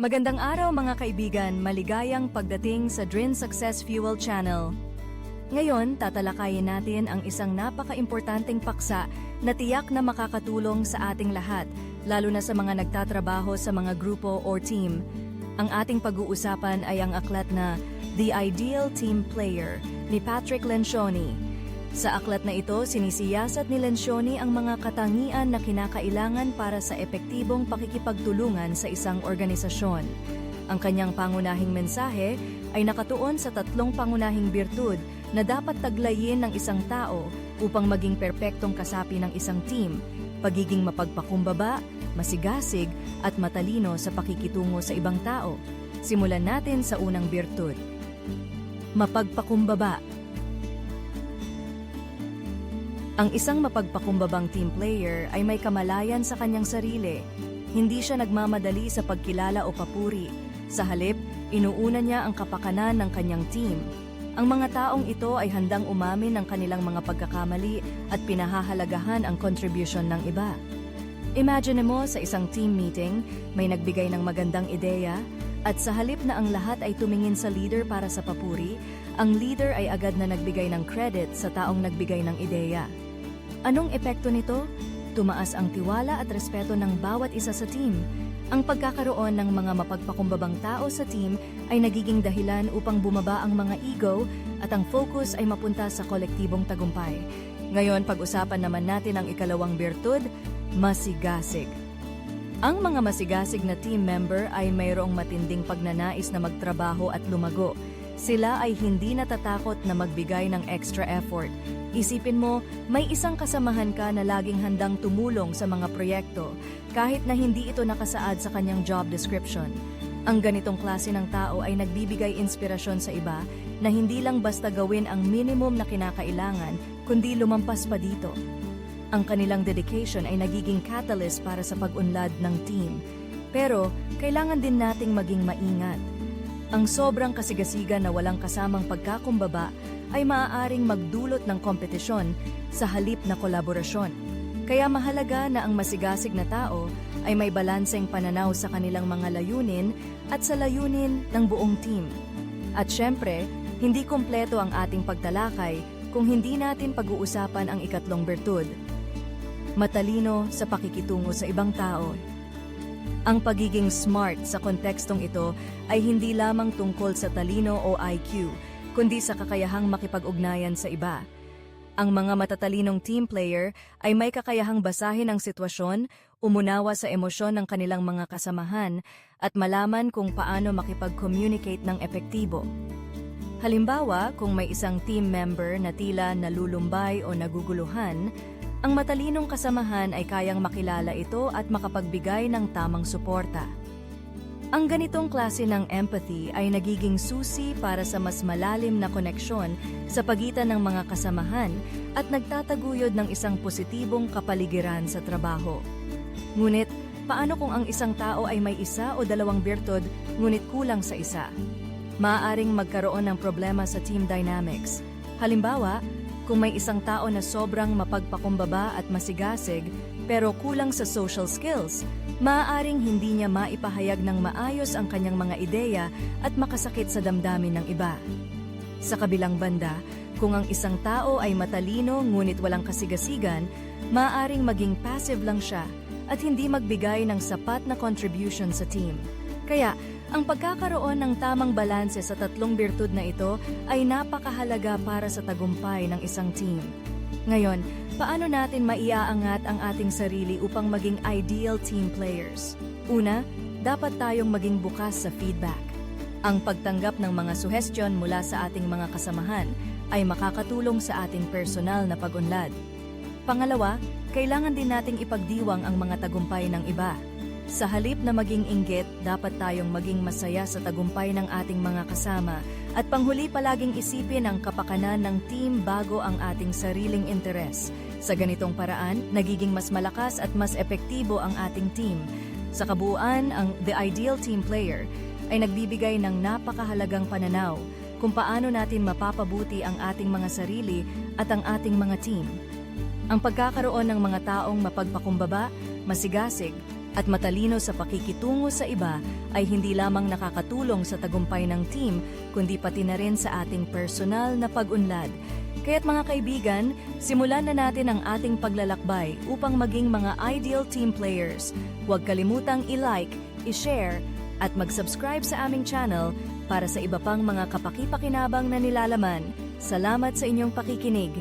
Magandang araw mga kaibigan, maligayang pagdating sa Drin Success Fuel Channel. Ngayon, tatalakayin natin ang isang napaka-importanting paksa na tiyak na makakatulong sa ating lahat, lalo na sa mga nagtatrabaho sa mga grupo or team. Ang ating pag-uusapan ay ang aklat na The Ideal Team Player ni Patrick Lencioni. Sa aklat na ito, sinisiyasat ni Lencioni ang mga katangian na kinakailangan para sa epektibong pakikipagtulungan sa isang organisasyon. Ang kanyang pangunahing mensahe ay nakatuon sa tatlong pangunahing birtud na dapat taglayin ng isang tao upang maging perpektong kasapi ng isang team, pagiging mapagpakumbaba, masigasig at matalino sa pakikitungo sa ibang tao. Simulan natin sa unang birtud. Mapagpakumbaba. Ang isang mapagpakumbabang team player ay may kamalayan sa kanyang sarili. Hindi siya nagmamadali sa pagkilala o papuri. Sa halip, inuuna niya ang kapakanan ng kanyang team. Ang mga taong ito ay handang umamin ng kanilang mga pagkakamali at pinahahalagahan ang contribution ng iba. Imagine mo sa isang team meeting, may nagbigay ng magandang ideya, at sa halip na ang lahat ay tumingin sa leader para sa papuri, ang leader ay agad na nagbigay ng credit sa taong nagbigay ng ideya. Anong epekto nito? Tumaas ang tiwala at respeto ng bawat isa sa team. Ang pagkakaroon ng mga mapagpakumbabang tao sa team ay nagiging dahilan upang bumaba ang mga ego at ang focus ay mapunta sa kolektibong tagumpay. Ngayon, pag-usapan naman natin ang ikalawang birtud, masigasig. Ang mga masigasig na team member ay mayroong matinding pagnanais na magtrabaho at lumago. Sila ay hindi natatakot na magbigay ng extra effort. Isipin mo, may isang kasamahan ka na laging handang tumulong sa mga proyekto kahit na hindi ito nakasaad sa kanyang job description. Ang ganitong klase ng tao ay nagbibigay inspirasyon sa iba na hindi lang basta gawin ang minimum na kinakailangan kundi lumampas pa dito. Ang kanilang dedication ay nagiging catalyst para sa pag-unlad ng team. Pero kailangan din nating maging maingat. Ang sobrang kasigasigan na walang kasamang pagkakumbaba ay maaaring magdulot ng kompetisyon sa halip na kolaborasyon. Kaya mahalaga na ang masigasig na tao ay may balanseng pananaw sa kanilang mga layunin at sa layunin ng buong team. At syempre, hindi kumpleto ang ating pagtalakay kung hindi natin pag-uusapan ang ikatlong bertud. Matalino sa pakikitungo sa ibang tao. Ang pagiging smart sa kontekstong ito ay hindi lamang tungkol sa talino o IQ, kundi sa kakayahang makipag-ugnayan sa iba. Ang mga matatalinong team player ay may kakayahang basahin ang sitwasyon, umunawa sa emosyon ng kanilang mga kasamahan, at malaman kung paano makipag-communicate ng epektibo. Halimbawa, kung may isang team member na tila nalulumbay o naguguluhan, ang matalinong kasamahan ay kayang makilala ito at makapagbigay ng tamang suporta. Ang ganitong klase ng empathy ay nagiging susi para sa mas malalim na koneksyon sa pagitan ng mga kasamahan at nagtataguyod ng isang positibong kapaligiran sa trabaho. Ngunit, paano kung ang isang tao ay may isa o dalawang birtud ngunit kulang sa isa? Maaaring magkaroon ng problema sa team dynamics. Halimbawa, kung may isang tao na sobrang mapagpakumbaba at masigasig pero kulang sa social skills, maaaring hindi niya maipahayag ng maayos ang kanyang mga ideya at makasakit sa damdamin ng iba. Sa kabilang banda, kung ang isang tao ay matalino ngunit walang kasigasigan, maaaring maging passive lang siya at hindi magbigay ng sapat na contribution sa team. Kaya, ang pagkakaroon ng tamang balanse sa tatlong birtud na ito ay napakahalaga para sa tagumpay ng isang team. Ngayon, paano natin maiaangat ang ating sarili upang maging ideal team players? Una, dapat tayong maging bukas sa feedback. Ang pagtanggap ng mga suhestyon mula sa ating mga kasamahan ay makakatulong sa ating personal na pag-unlad. Pangalawa, kailangan din nating ipagdiwang ang mga tagumpay ng iba. Sa halip na maging inggit, dapat tayong maging masaya sa tagumpay ng ating mga kasama at panghuli palaging isipin ang kapakanan ng team bago ang ating sariling interes. Sa ganitong paraan, nagiging mas malakas at mas epektibo ang ating team. Sa kabuuan, ang The Ideal Team Player ay nagbibigay ng napakahalagang pananaw kung paano natin mapapabuti ang ating mga sarili at ang ating mga team. Ang pagkakaroon ng mga taong mapagpakumbaba, masigasig, at matalino sa pakikitungo sa iba ay hindi lamang nakakatulong sa tagumpay ng team, kundi pati na rin sa ating personal na pag-unlad. Kaya't mga kaibigan, simulan na natin ang ating paglalakbay upang maging mga ideal team players. Huwag kalimutang i-like, i-share, at mag-subscribe sa aming channel para sa iba pang mga kapaki-pakinabang na nilalaman. Salamat sa inyong pakikinig.